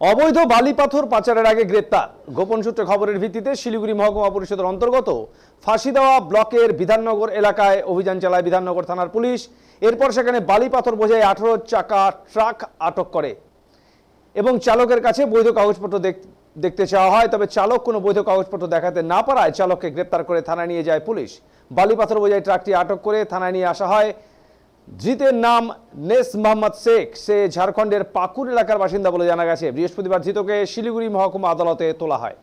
অবৈধ বালি পাথর পাচারের আগে গ্রেপ্তার। গোপন সূত্রে খবরের ভিত্তিতে শিলিগুড়ি মহকুমা পরিষদের অন্তর্গত ফাঁসি দেওয়া ব্লকের বিধাননগর এলাকায় অভিযান চালায় বিধাননগর থানার পুলিশ। এরপর সেখানে বালি পাথর বোঝাই আঠারো চাকা ট্রাক আটক করে। এবং চালকের কাছে বৈধ কাগজপত্র দেখ- দেখতে চাওয়া হয়। তবে চালক কোনো বৈধ কাগজপত্র দেখাতে না পারায় চালককে গ্রেপ্তার করে থানায় নিয়ে যায় পুলিশ। বালি পাথর বোঝাই ট্রাকটি আটক করে থানায় নিয়ে আসা হয়। ধৃতের নাম নেস মোহাম্মদ শেখ। সে ঝাড়খণ্ডের পাকুর এলাকার বাসিন্দা বলে জানা গেছে। বৃহস্পতিবার জিতকে শিলিগুড়ি মহকুমা আদালতে তোলা হয়।